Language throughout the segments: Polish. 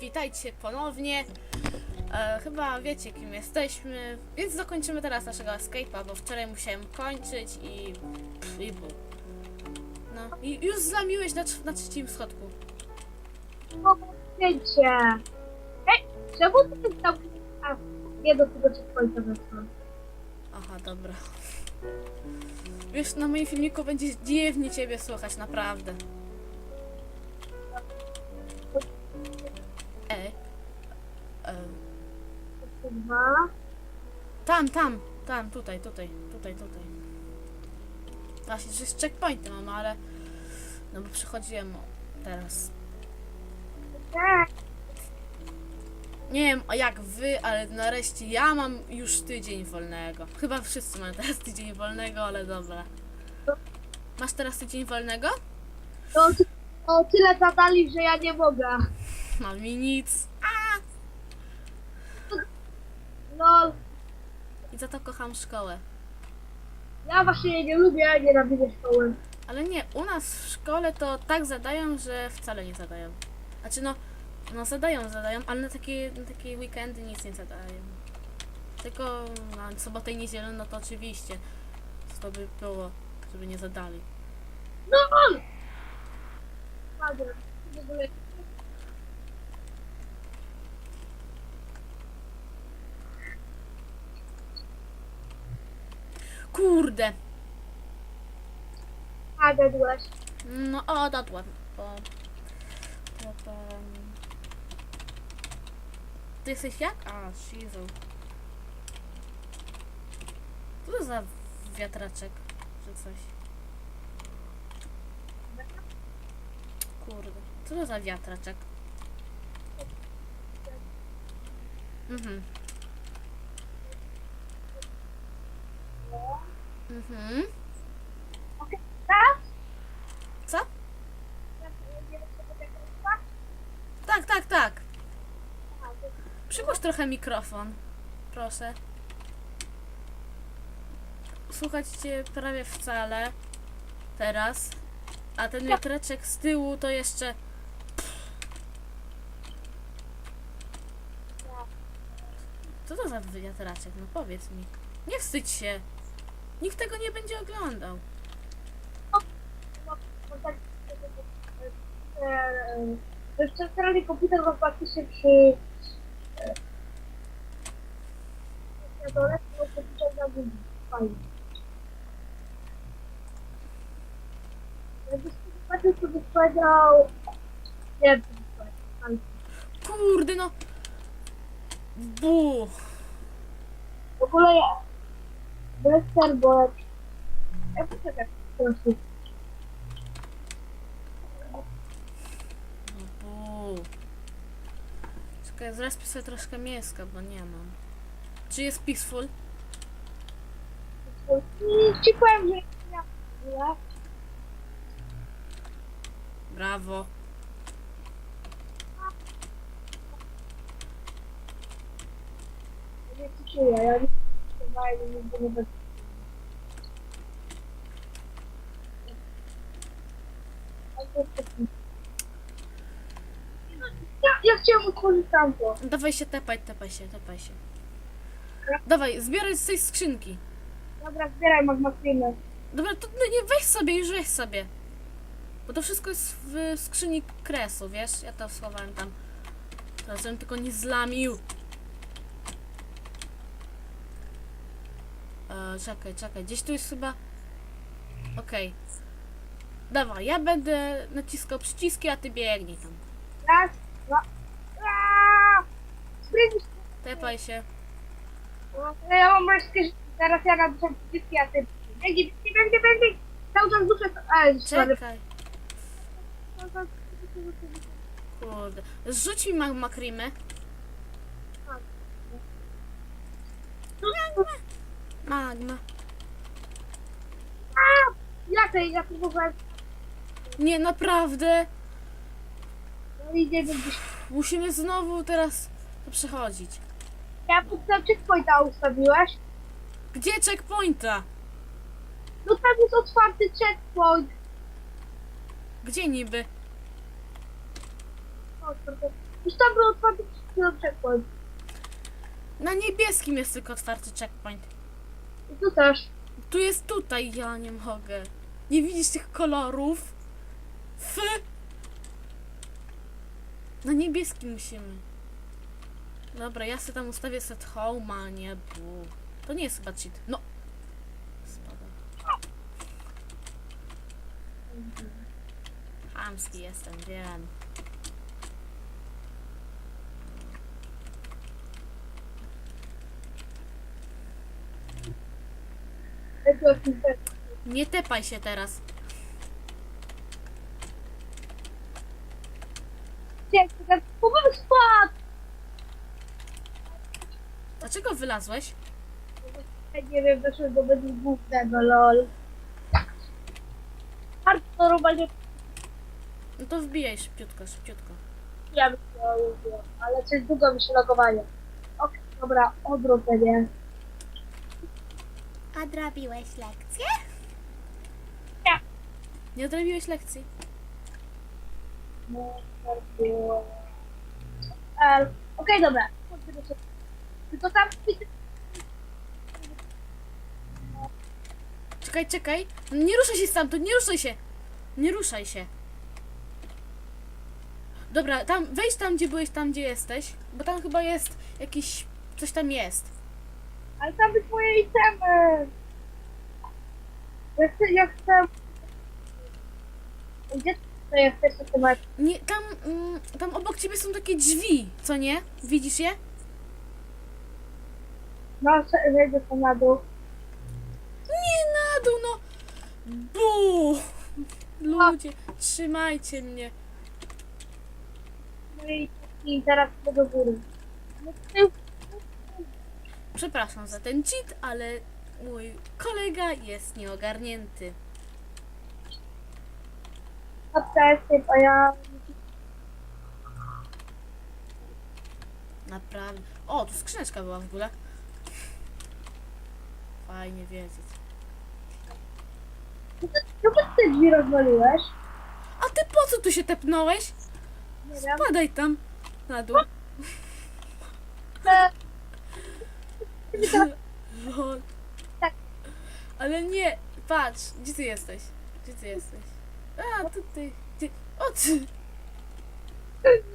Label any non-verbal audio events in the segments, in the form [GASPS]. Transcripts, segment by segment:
witajcie ponownie. E, chyba wiecie, kim jesteśmy, więc zakończymy teraz naszego escape'a, bo wczoraj musiałem kończyć i... i bu. No, i już zlamiłeś na, trz- na trzecim schodku. Wiecie. Ej, czemu ty tam... A, nie do tego checkpointa weszłam. Aha, dobra. Wiesz, na moim filmiku będzie dziwnie ciebie słuchać, naprawdę. Dwa. tam, tam, tam, tutaj, tutaj, tutaj, tutaj. Właśnie, że z checkpointy mam, ale... No bo przychodziłem o, teraz. Tak. Nie wiem jak wy, ale nareszcie ja mam już tydzień wolnego. Chyba wszyscy mają teraz tydzień wolnego, ale dobra. Masz teraz tydzień wolnego? To, to tyle zadali, że ja nie mogę. Mam mi nic. No, I za to kocham szkołę. ja właśnie jej nie lubię, nienawidzę szkoły. Ale nie, u nas w szkole to tak zadają, że wcale nie zadają. Znaczy no, no zadają, zadają, ale na takie, na takie weekendy nic nie zadają. Tylko na sobotę i niedzielę, no to oczywiście. Co to by było, żeby nie zadali. No! Ładnie. W ogóle Kurde! padłeś. No, o, to... Ty jesteś jak? A, Shizu. Co to za wiatraczek? Czy coś? Kurde. Co to za wiatraczek? Mhm. Mhm. Co? Tak, tak, tak. Przypuść trochę mikrofon. Proszę. Słuchać cię prawie wcale. Teraz. A ten wiatreczek z tyłu to jeszcze. Co to za wiatraczek? No powiedz mi. Nie wstydź się. Nikt tego nie będzie oglądał. Centralny komputer ma faktycznie przy e, na dole, to komputer na górze. Fajnie. Jakbyś zobaczył, byś powiedział... Nie wiem, Kurde no. Bu. W ogóle ja... Bez serbo... Ja poczekaj, proszę. Bu. Czekaj, zrespię sobie troszkę mięska, bo nie mam. Czy jest peaceful? Ci powiem, że ja... ja Brawo. nie czuję, ja nie nigdy nie będę. Ja, ja chciałem otworzyć tamto. Dawaj się tepaj, tepaj się, tepaj się. Dawaj, zbieraj z tej skrzynki. Dobra, zbieraj magmakrynę. Dobra, to no nie weź sobie, już weź sobie. Bo to wszystko jest w skrzyni kresu, wiesz? Ja to schowałem tam. Teraz żebym tylko nie zlamił. E, czekaj, czekaj, gdzieś tu jest chyba... Okej. Dawaj, ja będę naciskał przyciski, a ty biegnij tam. Raz, dwa... Aaaa! Sprytnie. Tepaj się. No, Ja mam życie. Zaraz ja naduszę wszystkie, a ty... Będzie, będzie, będzie, będzie. Cały czas duszę... Sorry. Czekaj. Kurde. Rzuć mi magma creamy. Magma. A, Ja tej, ja próbowałem... Nie, naprawdę. No i nie wiem, gdzieś... Musimy znowu teraz to przechodzić. Ja pod ten checkpointa ustawiłeś. Gdzie checkpointa? No tam jest otwarty checkpoint. Gdzie niby? O, kurde. Już tam był otwarty chwilą checkpoint. Na niebieskim jest tylko otwarty checkpoint. Tu też. Tu jest tutaj, ja nie mogę. Nie widzisz tych kolorów? F. Na niebieskim musimy. Dobra, ja sobie tam ustawię set home, a nie bu. To nie jest chyba cheat. No. Spadam. Chamski jestem, wiem. Jak to jest ten set? Nie tepaj się teraz. Spadł! Dlaczego wylazłeś? Ja nie wiem, doszło do bez głównego, lol. Bardzo normalnie No to wbijaj szybciutko, szybciutko. ja bym to ale coś długo mi się logowanie. Okej, dobra, odrodzenie. Odrobiłeś lekcję? Nie. Nie odrobiłeś lekcji? No, bardzo... E, Okej, dobra. Tylko tam Czekaj, czekaj. Nie ruszaj się stamtąd, nie ruszaj się. Nie ruszaj się. Dobra, tam, wejdź tam, gdzie byłeś, tam, gdzie jesteś. Bo tam chyba jest jakiś... Coś tam jest. Ale tam jest moje itemy. Ja chcę, ja chcę... Gdzie to co ty masz? Nie, tam, mm, tam obok ciebie są takie drzwi, co nie? Widzisz je? No, zejdę to na dół. Nie na dół, no. Bu! Ludzie, trzymajcie mnie. No i, i teraz idę do góry. No, ty, Przepraszam za ten cheat, ale mój kolega jest nieogarnięty. patrzę, jest, a ja... Naprawdę. O, tu skrzyneczka była w ogóle. Fajnie wiedzieć. Czemu ty drzwi rozwaliłeś? A ty po co tu się tepnąłeś? Nie wiem. Spadaj tam na dół. Tak. Ale nie, patrz, gdzie ty jesteś? Gdzie ty jesteś? A, tu ty. ty. O ty! [LAUGHS]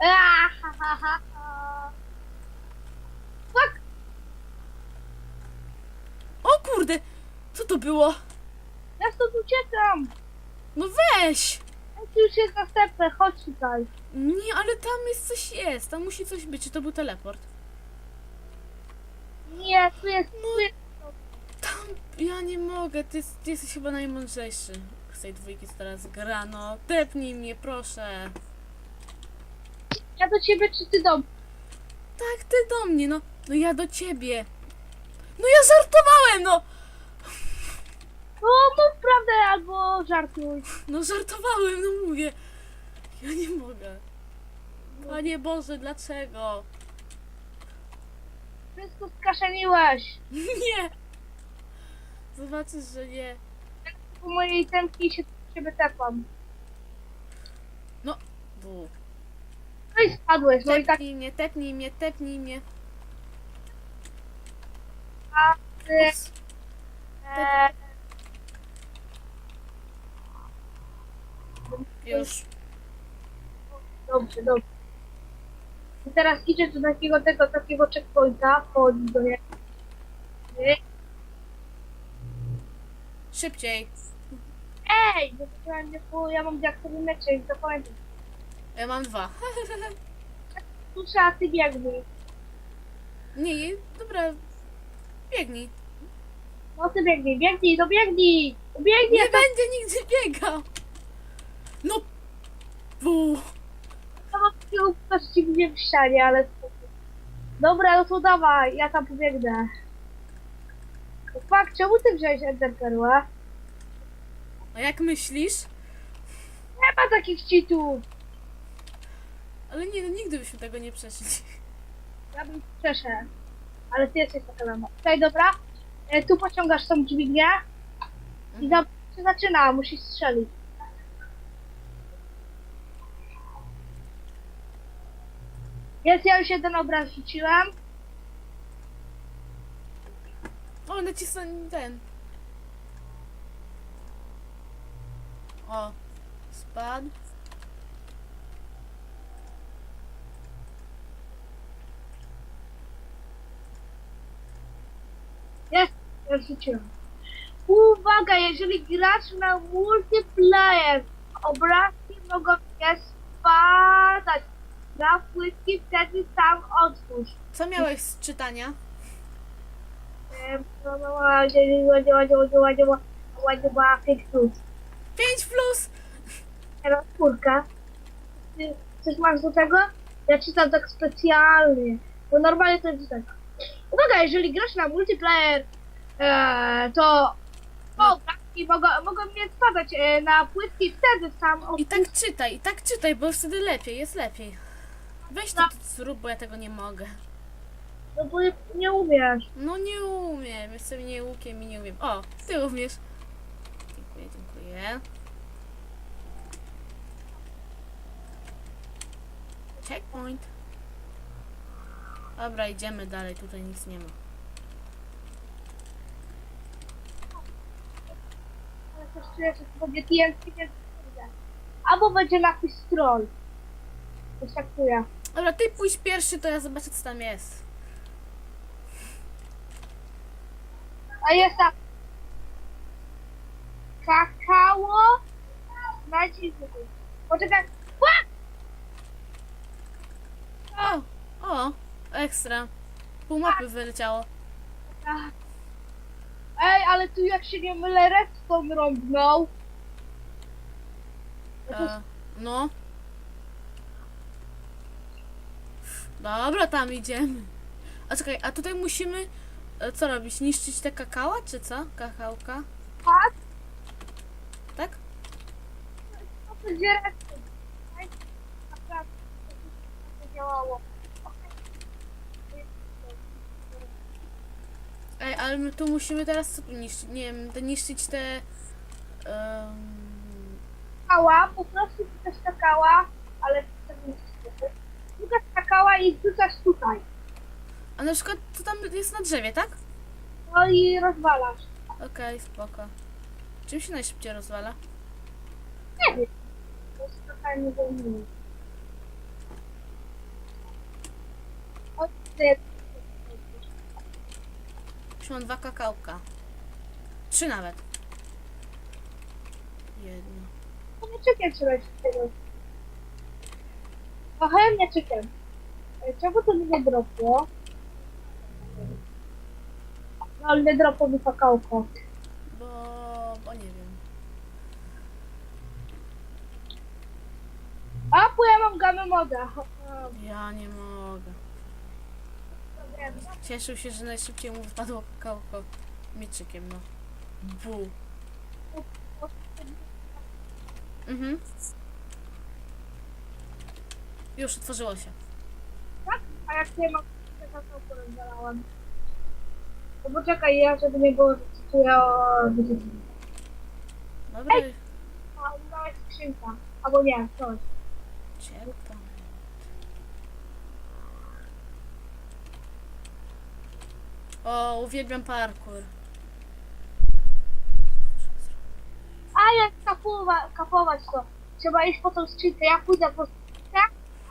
a, ha, ha, ha, ha. Fuck! O kurde! Co to było? Ja stąd uciekam! No weź! Tu już jest następne, chodź tutaj. Nie, ale tam jest coś jest. Tam musi coś być. Czy to był teleport? Nie, tu jest, tu jest. Tam, ja nie mogę, ty, ty jesteś chyba najmądrzejszy z tej dwójki, co teraz gra, no. Tepnij mnie, proszę. Ja do ciebie, czy ty do? Tak, ty do mnie, no. No ja do ciebie. No ja żartowałem, no. No, mów prawdę albo żartuj. No żartowałem, no mówię. Ja nie mogę. Panie Boże, dlaczego? Wszystko skaszeniłeś. [LAUGHS] Nie. Zobaczysz, że nie. Po mojej tętki się ciebie tepam. Bu. No i spadłeś, no i tak Tepnij mnie, tepnij mnie, tepnij mnie. ty... Ups. E, Już. dobrze, dobrze. I teraz idzie do takiego tego, takiego checkpointa, chodzi do niego. Szybciej. Ej, bo to nie było, ja mam diaktowy mecze i zapamiętam. Ja mam dwa. Tu trzeba ty biegnij. Nie, dobra. Biegnij. No ty biegnij, biegnij, no biegnij! Biegnij, Nie tam będzie nigdy biegał. No. Bu. mam takiego ktoś ci mnie w ścianie, ale... spoko. Dobra, no to dawaj, ja tam pobiegnę. Fuck, czemu ty wziąłeś Ender Perła? A jak myślisz? Nie ma takich cheatów! Ale nie, no nigdy byśmy tego nie przeszli. Ja bym przeszedł. Ale ty jesteś taka lama. Tutaj, dobra. E, tu pociągasz tą dźwignię i za, się zaczyna, musisz strzelić. Jest, ja już jeden obraz rzuciłem. O, nacisnę ten. O, spadł. Jest, ja rzuciłem. Uwaga, jeżeli gracz na multiplayer, obrazki mogą płytki, wtedy sam otwórz. Co miałeś z czytania? No, no, ładnie, ładnie, plus. 5 plus! Teraz czwórka. Ty coś masz do tego? Ja czytam tak specjalnie. Bo normalnie to jest tak. Uwaga, jeżeli grasz na multiplayer, e, to o, i mogą, mogą mnie spadać e, na płytki wtedy sam I tak czytaj, i tak czytaj, bo wtedy lepiej, jest lepiej. Weź to zrób, bo ja tego nie mogę. no bo nie umiesz. No nie umiem, jestem nieukiem i nie umiem. O, ty umiesz. Dziękuję, dziękuję. Checkpoint. Dobra, idziemy dalej, tutaj nic nie ma. Ale też czuję, że to będzie TNT, więc kurde. Albo będzie napis troll. Coś tak czuję. Dobra, ty pójdź pierwszy, to ja zobaczę co tam jest. A jest tak. Kakao. Nacisk. Poczekaj. Ła! O, o, ekstra. Pół mapy wyleciało. Ej, ale tu jak się nie mylę, redstone rąbnął. No to E, no. Dobra, tam idziemy. A czekaj, a tutaj musimy e, co robić? Niszczyć te kakała, czy co? Kakałka? tak, Tak? to. Ej, naprawdę, to działało. Ej, ale my tu musimy teraz co tu niszczyć? Nie wiem, te niszczyć te... Skakała, po prostu wrzucasz skakała, ale Wrzucasz skakała i wrzucasz tutaj. a na przykład co tam jest na drzewie, tak? No i rozwalasz. Okej, spoko. Czym się najszybciej rozwala? Nie wiem. To jest trochę nie zajmuje. O, ty- Już mam dwa kakałka. Trzy nawet. Jedno. No mieczykiem trzeba się tego. Trochę mieczykiem. Ej, Czemu to mi nie dropło? No ale nie dropło mi kakałko. Bo... bo nie wiem. A, bo ja mam gamę moda. Ja nie mogę. Cieszył się, że najszybciej mu wypadło kakałko mieczykiem, no. Bu. Mhm. Już otworzyło się. Tak? A jak nie mam, to kakałko rozwalałem. No poczekaj, ja żeby nie było, że cytuję o... Dobra, A, mała skrzynka. Albo nie, coś. ciepło. O, uwielbiam parkour. A jak kapowa, kapować to? Trzeba iść po tą skrzynkę. Ja pójdę po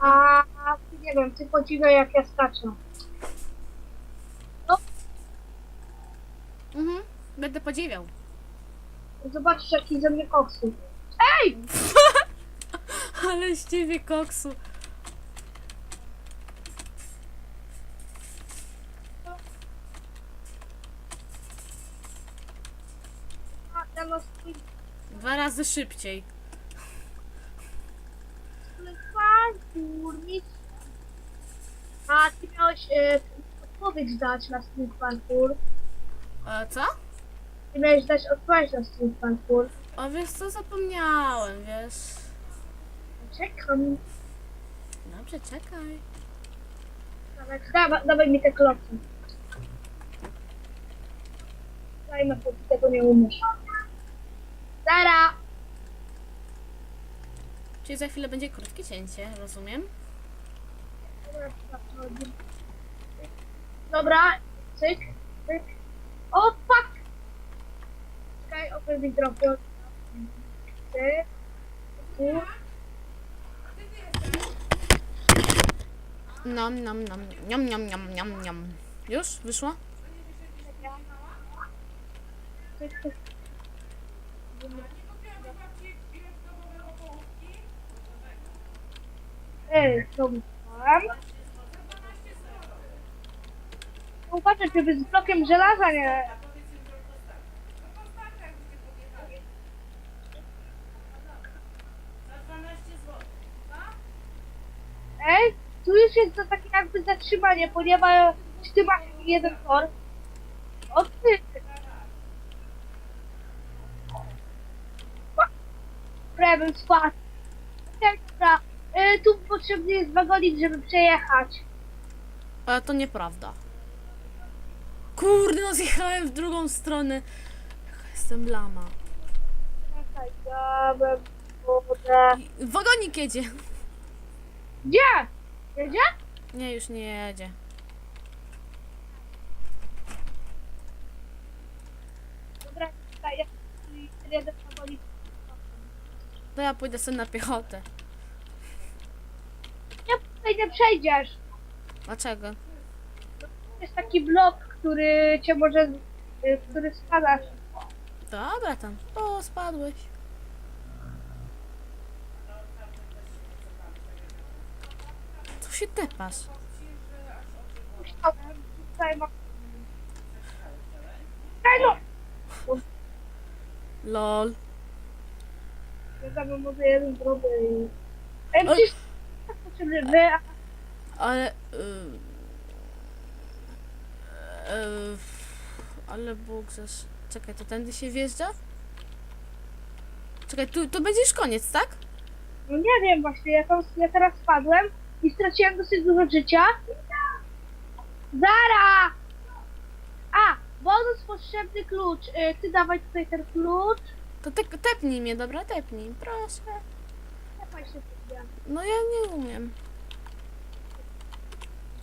a nie wiem, ty podziwiaj jak ja skaczę. Mhm, będę podziwiał. Zobaczysz jaki ze mnie koksu. Ej! [LAUGHS] Ale z ciebie koksu. A, no Dwa razy szybciej. Nic. A ty miałeś e, odpowiedź dać na street parkour. A co? Ty miałeś dać odpowiedź na street parkour. O, wiesz co, zapomniałem, wiesz. Czekam. Dobrze, czekaj. Dawaj, dawaj, dawaj mi te kloki. Dajmy, bo ty tego nie umiesz. Zara! Czyli za chwilę będzie krótkie cięcie, rozumiem? Dobra, cyk, cyk. O, fuck! Czekaj, open mikrofon. Cyk. cyk. Nom, nom, nom, niom, niom. Już? Wyszło? cyk, cyk. Ej, co myślałam? Uważaj, żeby z blokiem żelaza nie... Ej, tu już jest to takie jakby zatrzymanie, ponieważ ty masz jeden tor. O ty! Rebel spadł. Okej, Dobra, y, tu potrzebny jest wagonik, żeby przejechać. Ale to nieprawda. Kurde, no zjechałem w drugą stronę. Jestem lama. Czekaj, dobra, dobra. Wagonik jedzie. Gdzie? Jedzie? Nie, już nie jedzie. Dobra, czekaj, ja jeden wagonik. To ja pójdę sobie na piechotę. Tutaj nie przejdziesz. Dlaczego? Jest taki blok, który cię może, y, który spadasz. Dobra tam. O, spadłeś. Co się tepasz? Tutaj mam... Ej no! Lol. Ja tam może jeden i... Ej, przecież wy, Ale... y, y, ale Bóg zaś... Czekaj, to tędy się wjeżdża? Czekaj, tu, to będzie już koniec, tak? No nie wiem właśnie, ja, tam, ja teraz spadłem i straciłem dosyć dużo życia. Zara! A, bonus potrzebny klucz. Y, ty dawaj tutaj ten klucz. To te, tepnij mnie, dobra? Tepnij, proszę. Dawaj się. No ja nie umiem.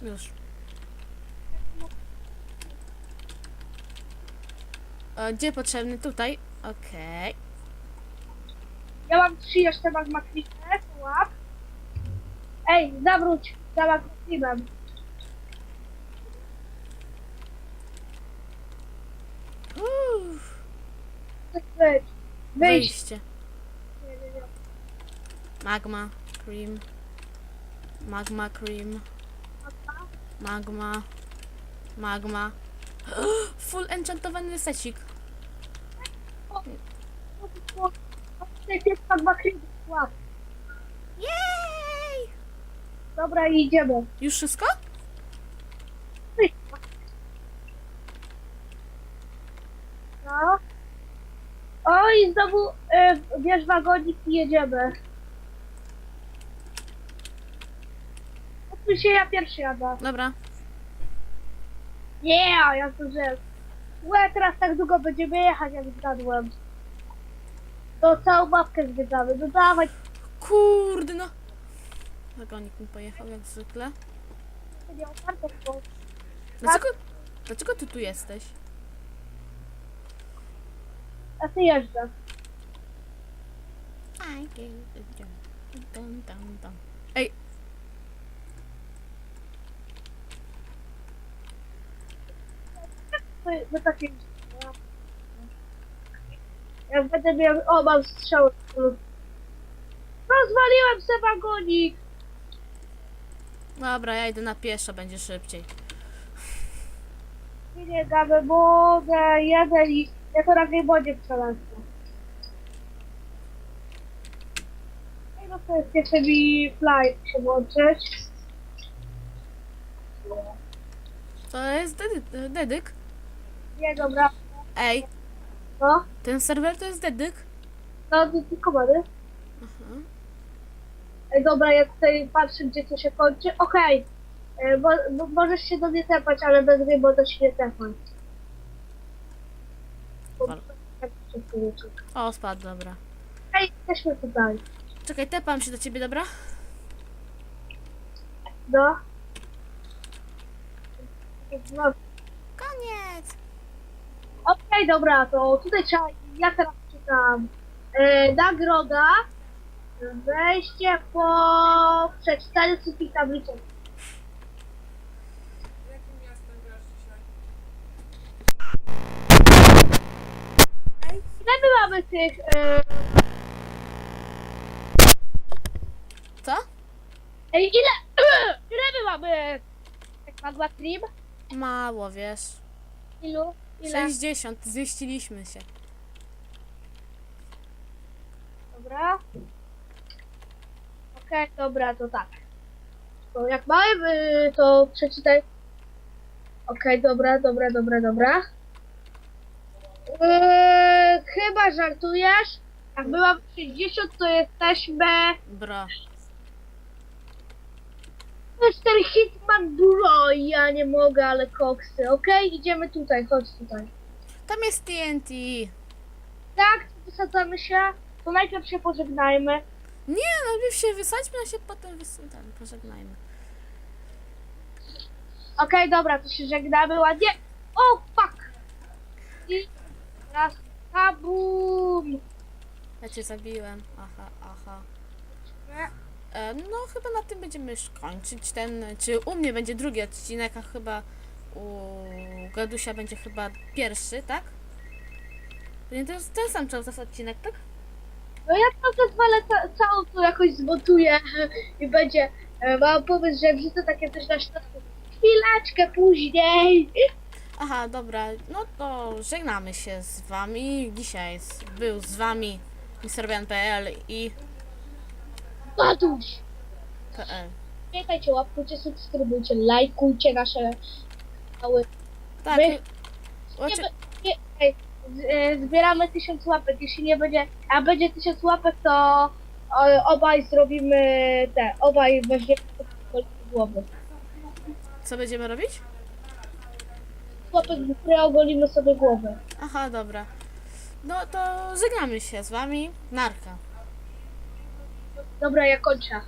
Już. E, gdzie potrzebny? Tutaj. Okej. Ja mam trzy jeszcze magmaklikę, łap. Ej, zawróć za magmaklimem. Uff. Wyjść. Wyjście. Magma, cream. Magma, cream. Magma. Magma. [GASPS] Full enchantowany secik. Jest magmaklim, łap. Jej! Dobra, i idziemy. Już wszystko? No. O, i znowu y, bierz wagonik i jedziemy. Odpuść się, ja pierwszy jadę. Dobra. Nie, yeah, ja zdążyłem. Łe, teraz tak długo będziemy jechać, jak zgadłem. To całą mapkę zwiedzamy. No dawaj, Kurde no. Wagonik mi pojechał jak zwykle. to nie otwarte to. Dlaczego, dlaczego ty tu jesteś? A ty dum. Ej, To, to takie... Jak będę miał... O, mam strzał. Rozwaliłem se wagonik. dobra, ja idę na pieszo, będzie szybciej. Nie, nie, gamy, mogę, jeden i... Ja to na gejbodzie przelecę. Ej, no to jest jeszcze mi fly się włączyć. To jest dedy- dedyk. Nie, dobra. Ej, No, ten serwer to jest dedyk. no, to tylko. Aha. Ej, dobra, ja tutaj patrzę, gdzie to się kończy. Okej. E, możesz się do mnie tepać, ale bez gry, bo to się nie tepać. Bo- Ale- tak się powiedzieć. O, spadł, dobra. Ej, jesteśmy tutaj. Czekaj, tepam się do ciebie, dobra? No. No, Koniec! Okej, dobra, to tutaj trzeba, ja teraz czytam. E, nagroda, wejście po przeczytaniu wszystkich tabliczek. Jakim miastem grasz dzisiaj? Ile my mamy tych, e, Co? ej, ile, [CLEARS THROAT] ile my mamy, jak magma cream? Mało, wiesz. Ilu? Ile? 60, zmieściliśmy się. Dobra. Okej, dobra, to tak. To jak mamy, y, to przeczytaj. Okej, dobra, dobra, dobra, dobra. Yy, chyba żartujesz. Jak byłam 60, to jesteśmy... Bro. Mr. Hitman Bro, ja nie mogę, ale koksy. Okej, idziemy tutaj, chodź tutaj. Tam jest TNT. Tak, wysadzamy się. To najpierw się pożegnajmy. Nie, najpierw się wysadźmy, a się potem wysadzamy. Pożegnajmy. Okej, dobra, to się żegnamy ładnie. O, fuck! I teraz kabum! Ja cię zabiłem. Aha, aha. E, no chyba na tym będziemy już kończyć ten, czy u mnie będzie drugi odcinek, a chyba u Gadusia będzie chyba pierwszy, tak? Nie, to jest ten sam czas odcinek, tak? No ja to zezwolę ca- całą to jakoś zmontuję i będzie, e, mam pomysł, że wrzucę takie coś na środku. Chwileczkę później. Aha, dobra, no to żegnamy się z wami. Dzisiaj z, był z wami MrBan.pl i Paduś! PL. Pamiętajcie, łapkujcie, subskrybujcie, lajkujcie nasze kanały. Tak, My- Nie, oczy, be- nie, ej, z, e, zbieramy tysiąc łapek. Jeśli nie będzie, a będzie tysiąc łapek, to obaj zrobimy te, obaj weźmiemy głowy. co będziemy robić? Łapek w górę ogolimy sobie głowę. Aha, dobra. No to żegnamy się z wami. Narka. Dobra, ja kończę.